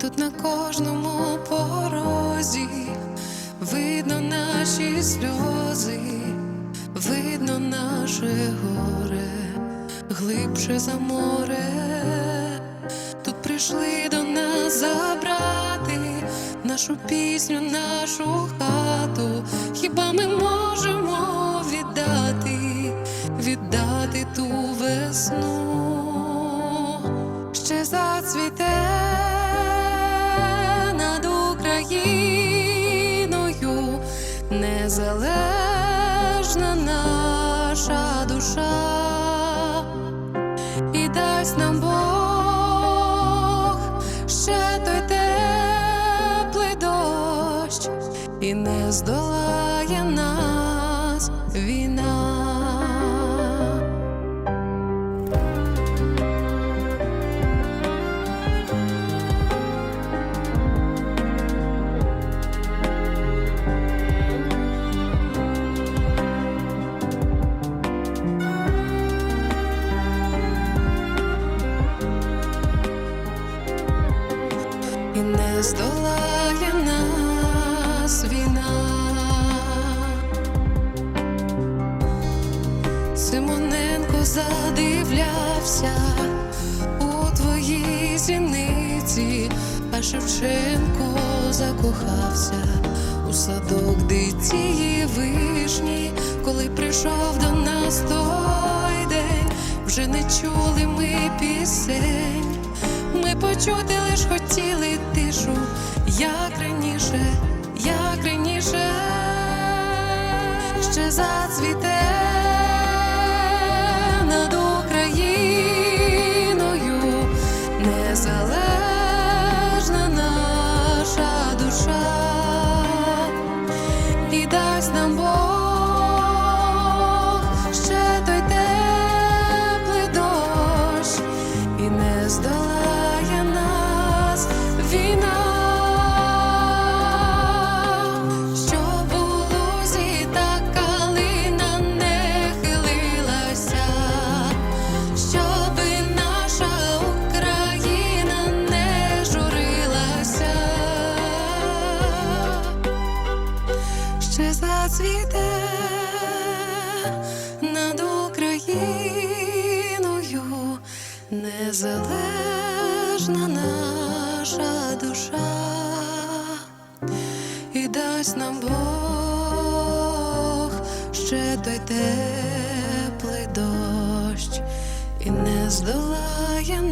Тут на кожному порозі видно наші сльози, видно наше горе, глибше за море. Тут прийшли до нас забрати нашу пісню, нашу хату. Хіба ми можемо віддати, віддати ту весну? Незалежна наша душа і дасть нам Бог ще той теплий дощ, і не здолає нас війна. І не здолає нас війна. Симоненко задивлявся у твоїй зіниці, а Шевченко закохався у садок дитії вишні, коли прийшов до нас той день, вже не чули ми пісень. Ми почути лиш хотіли тишу, як раніше, як раніше, ще зацвіте над Україною незалежна наша душа. І дасть нам Бог ще ще зацвіте над Україною незалежна наша душа і дасть нам Бог ще той теплий дощ. І не здолає